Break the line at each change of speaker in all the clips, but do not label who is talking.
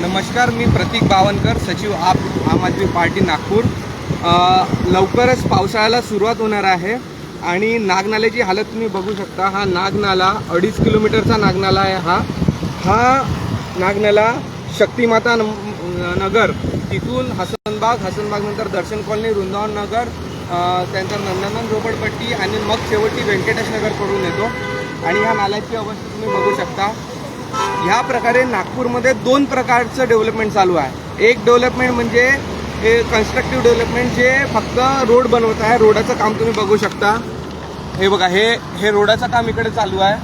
नमस्कार मी प्रतीक बावनकर सचिव आप आम आदमी पार्टी नागपूर. लवकरच पावसाळ्याला सुरुवात होणार आहे आणि नागनाल्याची हालत तुम्ही बघू शकता. हा नागनाला अडीच किलोमीटरचा नागनाला आहे हा. हा नागनाला शक्तिमाता न- नगर तिथून हसनबाग हसनबागनंतर दर्शन कॉलनी वृंदावन नगर त्यानंतर नंदनवन झोपडपट्टी आणि मग शेवटी व्यंकटेश नगरकडून येतो. आणि ह्या नाल्याची अवस्था तुम्ही बघू शकता. ह्या प्रकारे नागपूरमध्ये दोन प्रकारचं डेव्हलपमेंट चालू आहे. एक डेव्हलपमेंट म्हणजे हे कन्स्ट्रक्टिव्ह डेव्हलपमेंट जे फक्त रोड बनवत आहे. रोडाचं काम तुम्ही बघू शकता. हे बघा हे हे रोडाचं काम इकडे चालू आहे.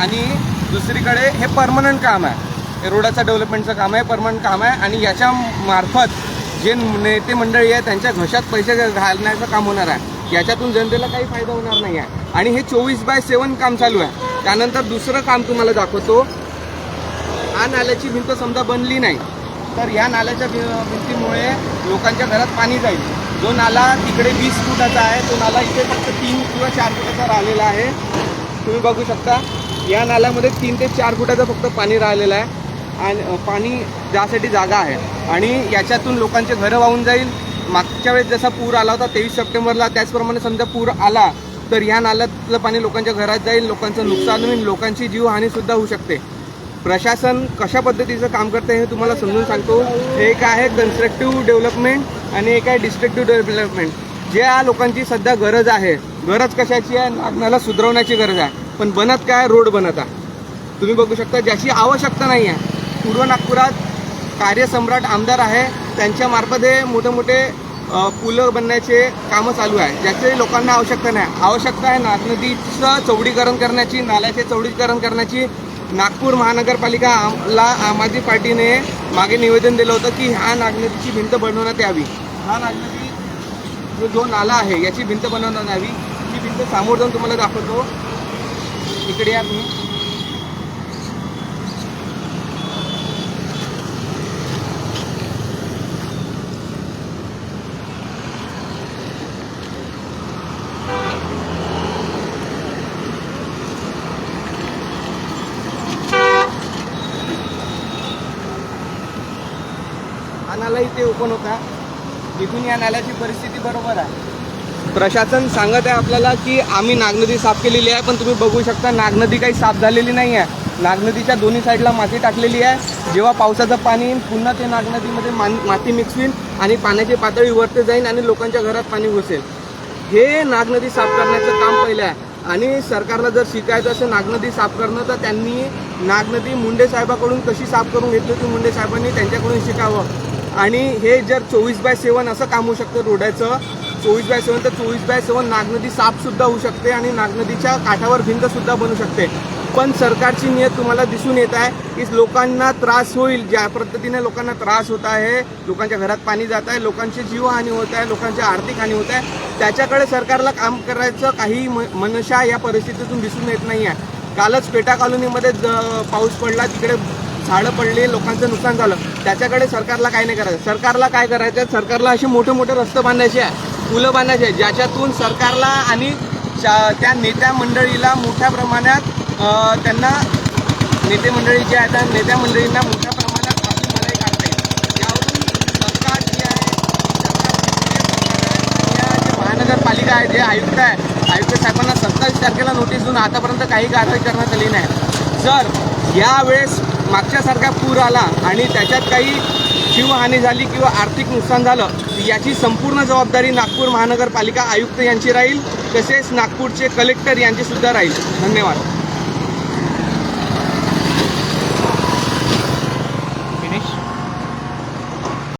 आणि दुसरीकडे हे परमनंट काम आहे. हे रोडाचं डेव्हलपमेंटचं काम आहे परमनंट काम आहे. आणि याच्या मार्फत जे नेते मंडळी आहे त्यांच्या घशात पैसे घालण्याचं काम होणार आहे. याच्यातून जनतेला काही फायदा होणार नाही आहे. आणि हे चोवीस बाय सेवन काम चालू आहे. त्यानंतर दुसरं काम तुम्हाला दाखवतो. हा नाल्याची भिंत समजा बनली नाही तर ह्या नाल्याच्या भि- भिंतीमुळे लोकांच्या घरात पाणी जाईल. जो नाला तिकडे वीस फुटाचा आहे तो नाला इथे फक्त तीन किंवा चार फुटाचा राहिलेला आहे. तुम्ही बघू शकता या नाल्यामध्ये तीन ते चार फुटाचं फक्त पाणी राहिलेलं आहे. आणि पाणी त्यासाठी जागा आहे. आणि याच्यातून लोकांचे घरं वाहून जाईल. मागच्या वेळेस जसा पूर आला होता तेवीस सप्टेंबरला त्याचप्रमाणे समजा पूर आला तर या नाल्यातलं पाणी लोकांच्या घरात जाईल. लोकांचं नुकसान होईल. लोकांची जीवहानीसुद्धा होऊ शकते. प्रशासन कशा पद्धतीचं काम करते हे तुम्हाला समजून सांगतो. एक आहे कन्स्ट्रक्टिव्ह डेव्हलपमेंट आणि एक आहे डिस्ट्रक्टिव्ह डेव्हलपमेंट ज्या लोकांची सध्या गरज आहे. गरज कशाची आहे? नागनाला सुधारवण्याची गरज आहे. पण बनत काय? रोड बनत आहे. तुम्ही बघू शकता ज्याची आवश्यकता नाही आहे. पूर्व नागपुरात कार्यसम्राट आमदार आहे. त्यांच्यामार्फत हे मोठे मोठे पुलं बनण्याचे कामं चालू आहे. ज्याचे लोकांना आवश्यकता नाही. आवश्यकता आहे नाग नदीचं चौडीकरण करण्याची नाल्याचे चौडीकरण करण्याची नागपूर महानगरपालिका आम- ला आम आदमी पार्टीने मागे निवेदन दिलं होतं की ह्या नागनदीची भिंत बनवण्यात यावी. हा नागनदी जो जो नाला आहे याची भिंत बनवण्यात यावी. ती भिंत सामोर जाऊन तुम्हाला दाखवतो. इकडे या तुम्ही. नालाही ते ओपन होता. इथून या नाल्याची परिस्थिती बरोबर आहे. प्रशासन सांगत आहे आपल्याला की आम्ही नागनदी साफ केलेली आहे पण तुम्ही बघू शकता नागनदी काही साफ झालेली नाही आहे नागनदीच्या दोन्ही साईडला माती टाकलेली आहे. जेव्हा पावसाचं पाणी येईल पुन्हा ते नागनदीमध्ये मान माती मिक्स होईल आणि पाण्याची पातळी वरते जाईल आणि लोकांच्या घरात पाणी घुसेल. हे नागनदी साफ करण्याचं काम पहिलं आहे. आणि सरकारला जर शिकायचं असेल नागनदी साफ करणं तर त्यांनी नागनदी मुंडे साहेबाकडून कशी साफ करून घेतली होती मुंडे साहेबांनी त्यांच्याकडून शिकावं. आणि हे जर चोवीस बाय सेवन असं काम होऊ शकतं रोडाचं चोवीस बाय सेवन तर चोवीस बाय सेवन नागनदी साफसुद्धा होऊ शकते आणि नागनदीच्या काठावर भिंतसुद्धा बनू शकते. पण सरकारची नियत तुम्हाला दिसून येत आहे की लोकांना त्रास होईल ज्या पद्धतीने लोकांना त्रास होत आहे लोकांच्या घरात पाणी जात आहे लोकांची जीवहानी होत आहे लोकांची आर्थिक हानी होत आहे त्याच्याकडे सरकारला काम करायचं काही म- मनशा या परिस्थितीतून दिसून येत नाही आहे कालच पेटा कॉलनीमध्ये पाऊस पडला तिकडे झाडं पडली लोकांचं नुकसान झालं. त्याच्याकडे सरकारला काय नाही करायचं. सरकारला काय करायचं? आहे? सरकारला असे मोठे मोठे रस्ते बांधायचे आहे. पुलं बांधायचे आहे ज्याच्यातून सरकारला आणि त्या नेत्या मंडळीला मोठ्या प्रमाणात त्यांना नेते मंडळी जे आहेत त्या नेत्या मंडळींना मोठ्या प्रमाणात आपली मलाही काढता येईल. यावरून सरकार जी आहे सरकार जे महानगरपालिका आहे जे आयुक्त आहे आयुक्त साहेबांना सत्तावीस तारखेला नोटीस देऊन आतापर्यंत काही कारवाई करण्यात आली नाही. जर यावेळेस मागच्यासारखा पूर आला आणि त्याच्यात काही जीवहानी झाली किंवा आर्थिक नुकसान झालं याची संपूर्ण जबाबदारी नागपूर महानगरपालिका आयुक्त यांची राहील तसेच नागपूरचे कलेक्टर यांची सुद्धा राहील. धन्यवाद.